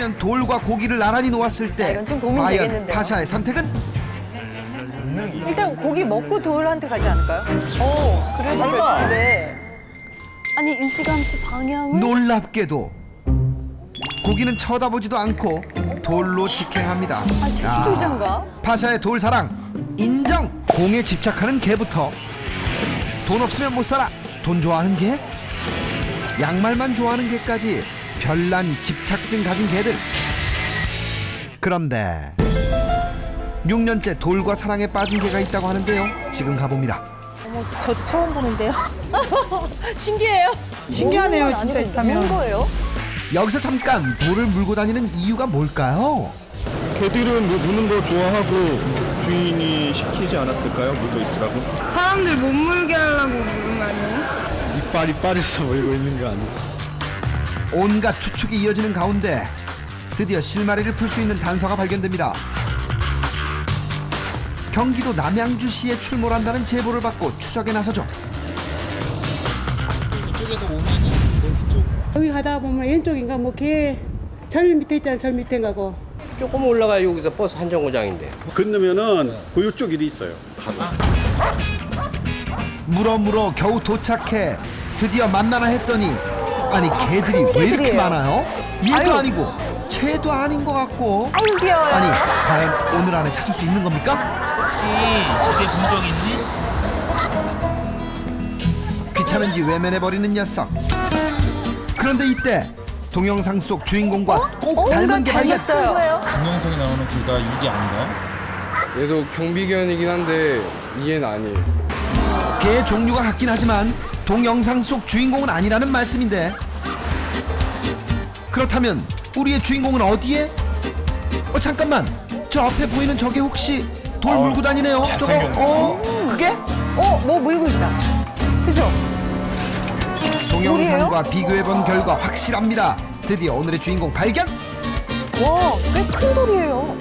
그렇다면 돌과 고기를 나란히 놓았을 아, 때 이건 좀 고민이 과연 되겠는데요. 파샤의 선택은 일단 고기 먹고 돌한테 가지 않을까요? 어, 그래도. 될텐데. 아니, 일찌감치 방향을. 놀랍게도 고기는 쳐다보지도 않고 돌로 직행합니다. 아, 채식주의자인가? 파샤의 돌 사랑 인정. 공에 집착하는 개부터 돈 없으면 못 살아. 돈 좋아하는 개? 양말만 좋아하는 개까지 별난 집착증 가진 개들. 그런데 6년째 돌과 사랑에 빠진 개가 있다고 하는데요. 지금 가봅니다. 어머, 저도 처음 보는데요. 신기해요. 신기하네요, 진짜 있다면. 뭔 거예요? 여기서 잠깐 돌을 물고 다니는 이유가 뭘까요? 개들은 뭐 무는 거 좋아하고 주인이 시키지 않았을까요? 물고 있으라고? 사람들 못 물게 하려고 물은 거 아니에요? 이빨 이빨에서 물고 있는 거 아니에요? 온갖 추측이 이어지는 가운데 드디어 실마리를 풀 수 있는 단서가 발견됩니다. 경기도 남양주시에 출몰한다는 제보를 받고 추적에 나서죠. 여기 가다 보면 왼쪽인가 뭐개절 밑에 있잖아 절 밑에인가 고 조금 올라가 여기서 버스 한 정거장인데. 건너면은 그 이쪽 길이 있어요. 물어 물어 겨우 도착해 드디어 만나나 했더니 아니 개들이 왜 이렇게 개들이에요. 많아요? 얘도 아니고 채도 아닌 것 같고 아유, 귀여워요. 아니 과연 오늘 안에 찾을 수 있는 겁니까? 혹시 이게 동정 있니? 귀찮은지 외면해버리는 녀석 그런데 이때 동영상 속 주인공과 꼭 닮은 게 발견 닮았어요. 동영상에 나오는 그가 유기 아닌가요? 얘도 경비견이긴 한데 얘는 아니에요. 개 종류가 같긴 하지만 동영상 속 주인공은 아니라는 말씀인데. 그렇다면 우리의 주인공은 어디에? 어 잠깐만. 저 앞에 보이는 저게 혹시 돌 물고 다니네요. 저거. 어? 그게? 어, 뭐 물고 있다. 그죠? 동영상과 비교해본 결과 확실합니다. 드디어 오늘의 주인공 발견! 와, 꽤 큰 돌이에요.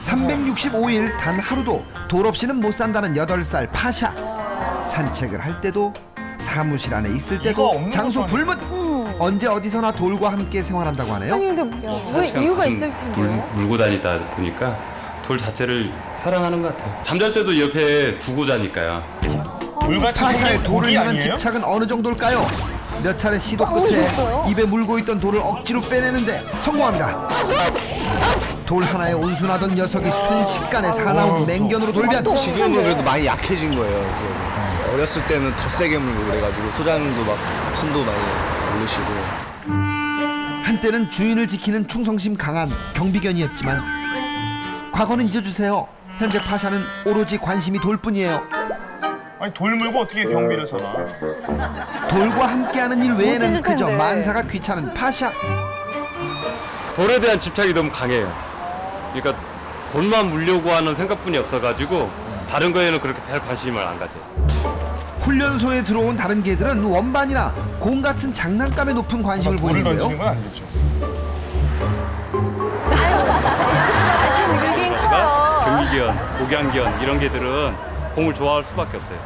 365일 단 하루도 돌 없이는 못 산다는 8살 파샤 산책을 할 때도 사무실 안에 있을 때도 장소 불문 언제 어디서나 돌과 함께 생활한다고 하네요 아니, 근데 왜 이유가 있을 텐데요? 물, 고 다니다 보니까 돌 자체를 사랑하는 것 같아요. 잠잘 때도 옆에 두고 자니까요. 생긴 돌을 향한 아니에요? 집착은 어느 정도일까요? 몇 차례 시도 끝에 입에 물고 있던 돌을 억지로 빼내는데 성공합니다. 돌 하나에 온순하던 녀석이 순식간에 사나운 맹견으로 돌변. 지금은 그래도 많이 약해진 거예요. 그 어렸을 때는 더 세게 물고 그래가지고 소장님도 막 손도 많이 물으시고 한때는 주인을 지키는 충성심 강한 경비견이었지만 과거는 잊어주세요. 현재 파샤는 오로지 관심이 돌뿐이에요. 아니 돌 물고 어떻게 경비를 서나? 돌과 함께하는 일 외에는 그저 텐데. 만사가 귀찮은 파샤. 돌에 대한 집착이 너무 강해요. 그러니까 돌만 물려고 하는 생각뿐이 없어가지고 다른 거에는 그렇게 별 관심을 안 가져요. 훈련소에 들어온 다른 개들은 원반이나 공 같은 장난감에 높은 관심을 돌을 보이는데요. 건 아니겠죠. 경비견, 목양견 이런 개들은 공을 좋아할 수밖에 없어요.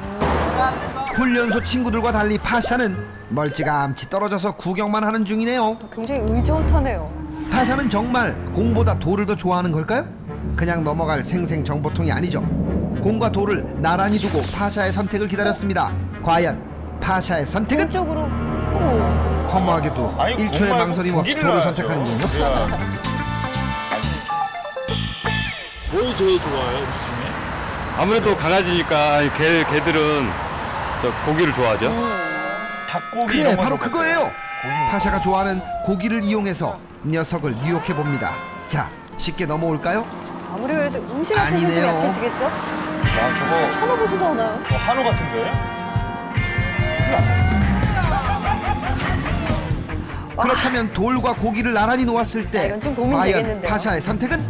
훈련소 친구들과 달리 파샤는 멀찌감치 떨어져서 구경만 하는 중이네요. 굉장히 의젓하네요. 파샤는 정말 공보다 돌을 더 좋아하는 걸까요? 그냥 넘어갈 생생 정보통이 아니죠. 공과 돌을 나란히 두고 파샤의 선택을 기다렸습니다. 과연 파샤의 선택은 쪽으로. 오. 허무하게도 아니, 1초의 공 말고 망설임 없이 고기를 돌을 놔야죠. 선택하는군요. 뭘 제일 좋아해요, 이 중에? 아무래도 강아지니까 개, 개들은 저 고기를 좋아하죠. 닭고기 그래 이런 건 바로 좀 그거예요. 고기. 파샤가 좋아하는 고기를 이용해서 녀석을 유혹해 봅니다. 자 쉽게 넘어올까요? 아무리 그래도 음식 앞에서 좀 아니네요. 약해지겠죠? 야 저거 쳐다보지도 않아요. 저 한우 같은데? 그렇다면 돌과 고기를 나란히 놓았을 아, 때 이건 좀 고민이 과연 되겠는데요. 파샤의 선택은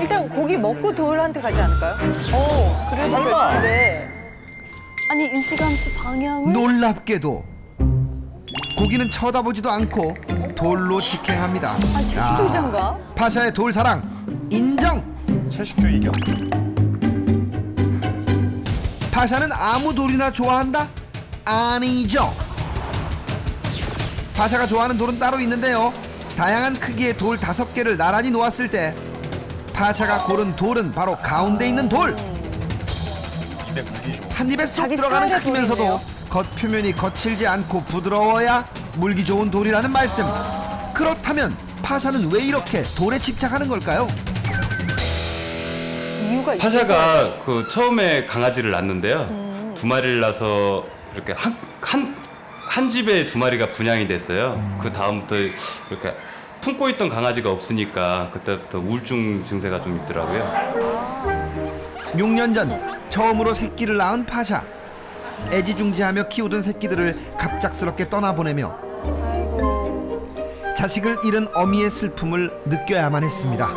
일단 고기 먹고 돌한테 가지 않을까요? 어, 그래도 설마. 될텐데. 아니, 일찌감치 방향을. 놀랍게도 고기는 쳐다보지도 않고 돌로 직행합니다. 아, 채식주의자인가? 파샤의 돌 사랑 인정. 채식주의견? 파샤는 아무 돌이나 좋아한다? 아니죠. 파샤가 좋아하는 돌은 따로 있는데요. 다양한 크기의 돌 다섯 개를 나란히 놓았을 때 파샤가 고른 돌은 바로 가운데 있는 돌. 한 입에 쏙 자기 들어가는 스타일의 크기면서도. 겉표면이 거칠지 않고 부드러워야 물기 좋은 돌이라는 말씀. 그렇다면 파샤는 왜 이렇게 돌에 집착하는 걸까요? 이유가. 파샤가 그 처음에 강아지를 낳는데요. 두 마리를 낳아서 이렇게 한, 한, 한 집에 두 마리가 분양이 됐어요. 그 다음부터 이렇게 품고 있던 강아지가 없으니까 그때부터 우울증 증세가 좀 있더라고요. 6년 전 처음으로 새끼를 낳은 파샤. 애지중지하며 키우던 새끼들을 갑작스럽게 떠나보내며 자식을 잃은 어미의 슬픔을 느껴야만 했습니다.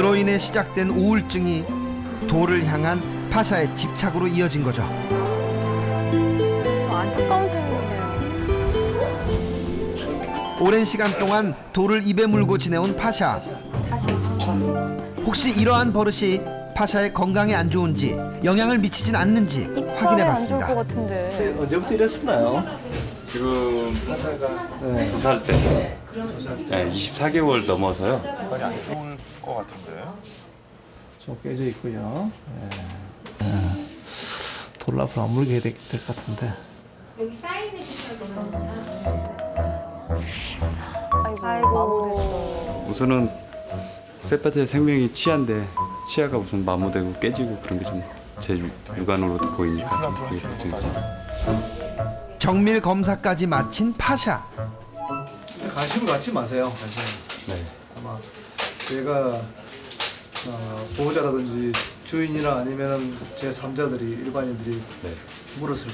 그로 인해 시작된 우울증이 돌을 향한 파샤의 집착으로 이어진 거죠. 안타까운 생각이네요. 오랜 시간 동안 돌을 입에 물고 지내온 파샤. 혹시 이러한 버릇이 파샤의 건강에 안 좋은지 영향을 미치진 않는지 확인해 봤습니다. 것 같은데. 언제부터 이랬었나요? 지금 두살 때. 네, 24개월 넘어서요. 좀 깨져 있고요. 예. 돌 앞으로 안 물게 될 것 같은데. 아이고, 마모됐어. 우선은 쇳밭의 생명이 치아인데 치아가 우선 마모되고 깨지고 그런 게 좀 제 육안으로도 보이니까 좀 그게 걱정이죠. 정밀 검사까지 마친 파샤. 관심을 갖지 마세요. 관심. 제가 어, 보호자라든지 주인이나 아니면 제 3자들이 일반인들이 네. 물었을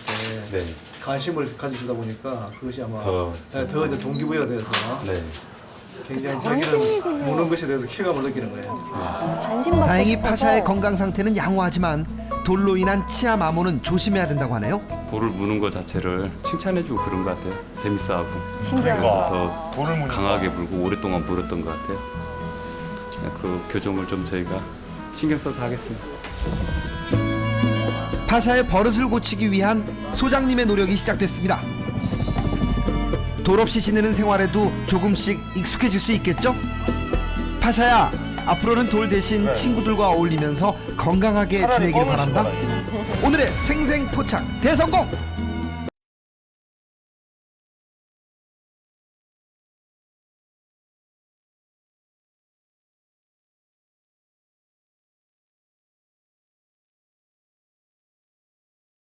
때 네. 관심을 가지시다 보니까 그것이 아마 더, 네, 더 이제 동기부여가 돼서 네. 굉장히 자기는 무는 것에 대해서 쾌감을 느끼는 거예요. 관심 받고 다행히 싶어서. 파샤의 건강 상태는 양호하지만 돌로 인한 치아 마모는 조심해야 된다고 하네요. 돌을 무는 것 자체를 칭찬해주고 그런 것 같아요. 재밌어하고 신기하다. 더 강하게 물고 오랫동안 물었던 것 같아요. 그 교정을 좀 저희가 신경 써서 하겠습니다. 파샤의 버릇을 고치기 위한 소장님의 노력이 시작됐습니다. 돌 없이 지내는 생활에도 조금씩 익숙해질 수 있겠죠? 파샤야, 앞으로는 돌 대신 친구들과 어울리면서 건강하게 지내길 바란다. 오늘의 생생포착 대성공!